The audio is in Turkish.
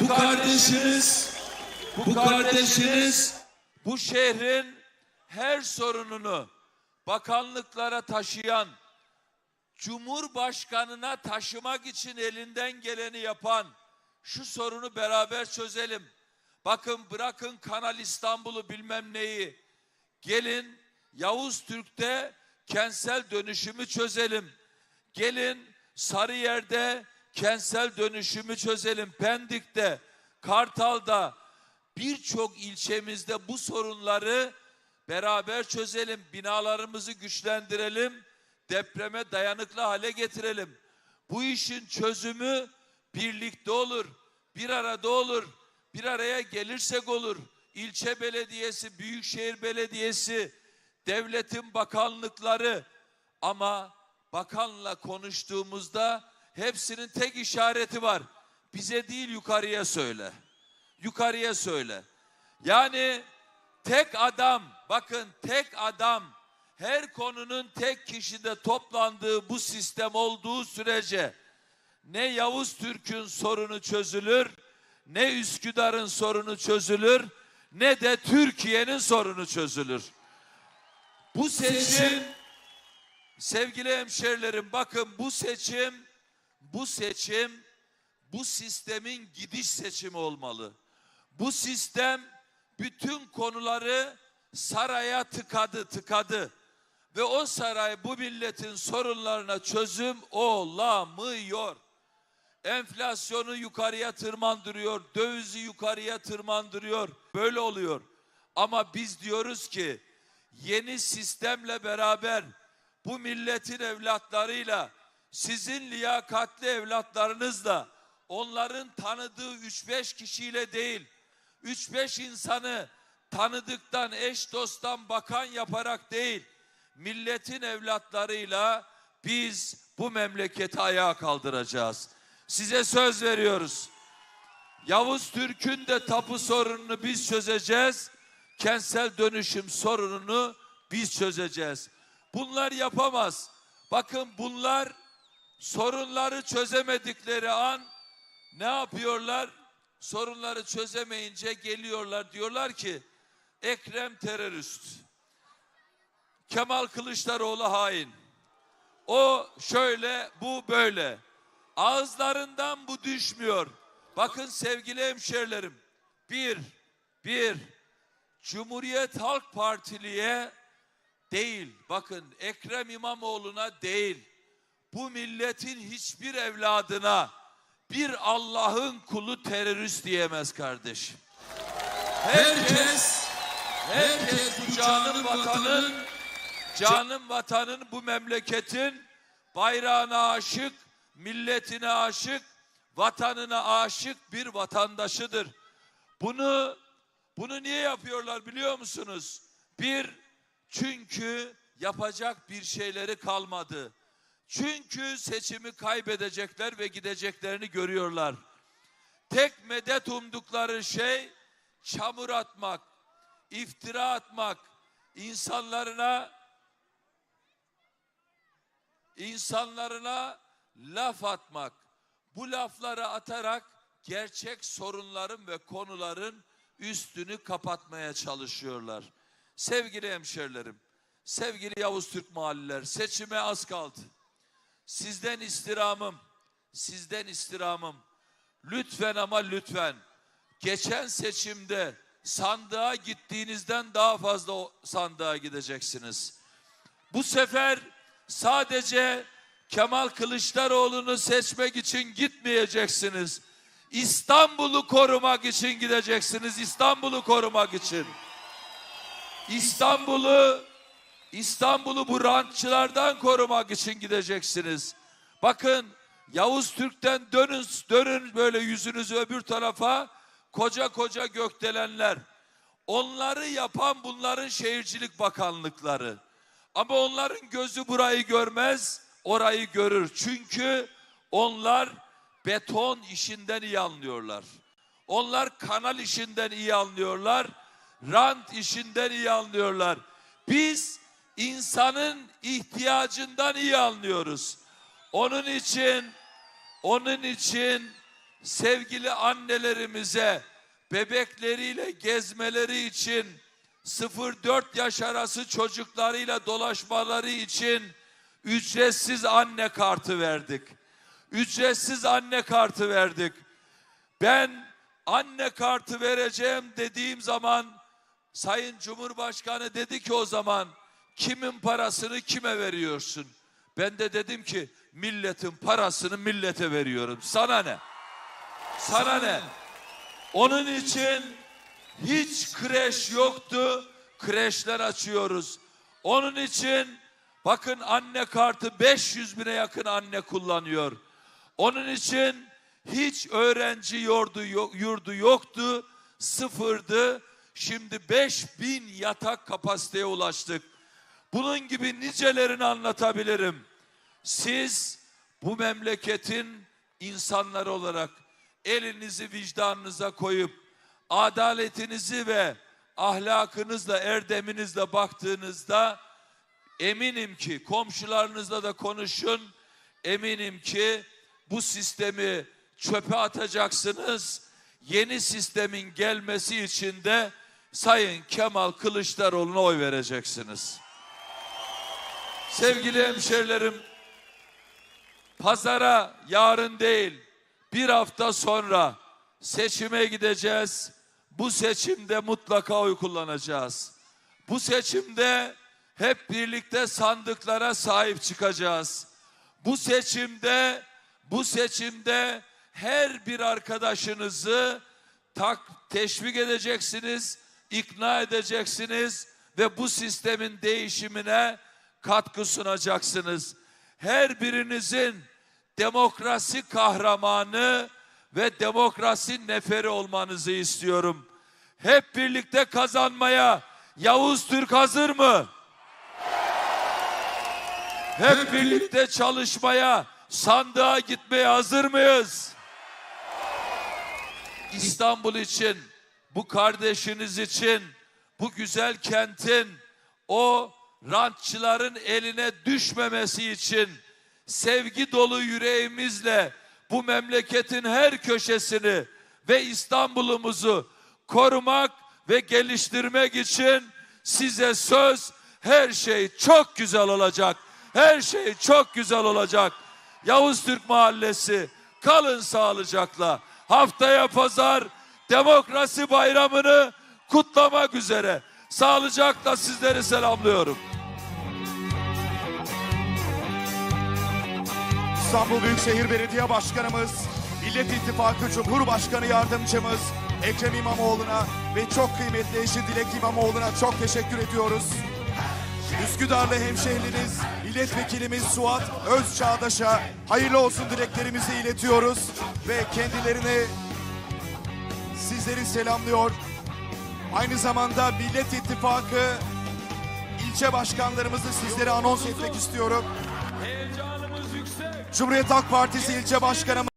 bu kardeşiniz, bu kardeşiniz bu şehrin her sorununu bakanlıklara taşıyan, Cumhurbaşkanına taşımak için elinden geleni yapan şu sorunu beraber çözelim. Bakın bırakın Kanal İstanbul'u bilmem neyi. Gelin Yavuz Türk'te kentsel dönüşümü çözelim. Gelin Sarıyer'de kentsel dönüşümü çözelim. Pendik'te, Kartal'da birçok ilçemizde bu sorunları beraber çözelim. Binalarımızı güçlendirelim. Depreme dayanıklı hale getirelim. Bu işin çözümü birlikte olur. Bir arada olur. Bir araya gelirsek olur. İlçe belediyesi, büyükşehir belediyesi, devletin bakanlıkları ama bakanla konuştuğumuzda hepsinin tek işareti var. Bize değil yukarıya söyle. Yukarıya söyle. Yani tek adam, bakın tek adam her konunun tek kişide toplandığı bu sistem olduğu sürece ne Yavuz Türk'ün sorunu çözülür, ne Üsküdar'ın sorunu çözülür, ne de Türkiye'nin sorunu çözülür. Bu seçim sevgili hemşerilerim bakın bu seçim bu seçim bu sistemin gidiş seçimi olmalı. Bu sistem bütün konuları saraya tıkadı tıkadı ve o saray bu milletin sorunlarına çözüm olamıyor. Enflasyonu yukarıya tırmandırıyor, dövizi yukarıya tırmandırıyor. Böyle oluyor. Ama biz diyoruz ki yeni sistemle beraber bu milletin evlatlarıyla sizin liyakatli evlatlarınızla onların tanıdığı 3-5 kişiyle değil 3-5 insanı tanıdıktan eş dosttan bakan yaparak değil milletin evlatlarıyla biz bu memleketi ayağa kaldıracağız. Size söz veriyoruz. Yavuz Türk'ün de tapu sorununu biz çözeceğiz. Kentsel dönüşüm sorununu biz çözeceğiz. Bunlar yapamaz. Bakın bunlar sorunları çözemedikleri an ne yapıyorlar? Sorunları çözemeyince geliyorlar diyorlar ki Ekrem terörist. Kemal Kılıçdaroğlu hain. O şöyle, bu böyle. Ağızlarından bu düşmüyor. Bakın sevgili hemşerilerim. Bir, bir, Cumhuriyet Halk Partili'ye değil, bakın Ekrem İmamoğlu'na değil, bu milletin hiçbir evladına bir Allah'ın kulu terörist diyemez kardeşim. Herkes, herkes bu canım vatanın, canım vatanın bu memleketin bayrağına aşık, milletine aşık, vatanına aşık bir vatandaşıdır. Bunu bunu niye yapıyorlar biliyor musunuz? Bir, çünkü yapacak bir şeyleri kalmadı. Çünkü seçimi kaybedecekler ve gideceklerini görüyorlar. Tek medet umdukları şey çamur atmak, iftira atmak, insanlarına insanlarına laf atmak. Bu lafları atarak gerçek sorunların ve konuların üstünü kapatmaya çalışıyorlar. Sevgili hemşerilerim, sevgili Yavuz Türk mahalleler, seçime az kaldı. Sizden istirhamım, sizden istirhamım. Lütfen ama lütfen geçen seçimde sandığa gittiğinizden daha fazla sandığa gideceksiniz. Bu sefer sadece Kemal Kılıçdaroğlu'nu seçmek için gitmeyeceksiniz. İstanbul'u korumak için gideceksiniz. İstanbul'u korumak için. İstanbul'u İstanbul'u bu rantçılardan korumak için gideceksiniz. Bakın Yavuz Türk'ten dönün, dönün böyle yüzünüzü öbür tarafa koca koca gökdelenler. Onları yapan bunların şehircilik bakanlıkları. Ama onların gözü burayı görmez, orayı görür. Çünkü onlar beton işinden iyi anlıyorlar. Onlar kanal işinden iyi anlıyorlar. Rant işinden iyi anlıyorlar. Biz insanın ihtiyacından iyi anlıyoruz. Onun için onun için sevgili annelerimize bebekleriyle gezmeleri için 0-4 yaş arası çocuklarıyla dolaşmaları için ücretsiz anne kartı verdik. Ücretsiz anne kartı verdik. Ben anne kartı vereceğim dediğim zaman Sayın Cumhurbaşkanı dedi ki o zaman kimin parasını kime veriyorsun? Ben de dedim ki milletin parasını millete veriyorum. Sana ne? Sana ne? Onun için hiç kreş yoktu. Kreşler açıyoruz. Onun için bakın anne kartı 500 bine yakın anne kullanıyor. Onun için hiç öğrenci yurdu, yurdu yoktu. Sıfırdı. Şimdi 5000 yatak kapasiteye ulaştık. Bunun gibi nicelerini anlatabilirim. Siz bu memleketin insanları olarak elinizi vicdanınıza koyup adaletinizi ve ahlakınızla, erdeminizle baktığınızda eminim ki komşularınızla da konuşun. Eminim ki bu sistemi çöpe atacaksınız. Yeni sistemin gelmesi için de Sayın Kemal Kılıçdaroğlu'na oy vereceksiniz. Sevgili hemşerilerim, pazara yarın değil, bir hafta sonra seçime gideceğiz. Bu seçimde mutlaka oy kullanacağız. Bu seçimde hep birlikte sandıklara sahip çıkacağız. Bu seçimde bu seçimde her bir arkadaşınızı tak teşvik edeceksiniz, ikna edeceksiniz ve bu sistemin değişimine katkı sunacaksınız. Her birinizin demokrasi kahramanı ve demokrasi neferi olmanızı istiyorum. Hep birlikte kazanmaya Yavuz Türk hazır mı? Hep birlikte çalışmaya, sandığa gitmeye hazır mıyız? İstanbul için, bu kardeşiniz için, bu güzel kentin o rantçıların eline düşmemesi için sevgi dolu yüreğimizle bu memleketin her köşesini ve İstanbul'umuzu korumak ve geliştirmek için size söz her şey çok güzel olacak. Her şey çok güzel olacak. Yavuz Türk Mahallesi kalın sağlıcakla. Haftaya pazar demokrasi bayramını kutlamak üzere. Sağlıcakla sizleri selamlıyorum. İstanbul Büyükşehir Belediye Başkanımız, Millet İttifakı Cumhurbaşkanı Yardımcımız Ekrem İmamoğlu'na ve çok kıymetli eşi Dilek İmamoğlu'na çok teşekkür ediyoruz. Üsküdar'lı hemşehriniz Milletvekilimiz Suat Özçağdaş'a hayırlı olsun dileklerimizi iletiyoruz ve kendilerine sizleri selamlıyor. Aynı zamanda Millet İttifakı ilçe başkanlarımızı sizlere anons etmek istiyorum. Cumhuriyet Halk Partisi ilçe başkanımız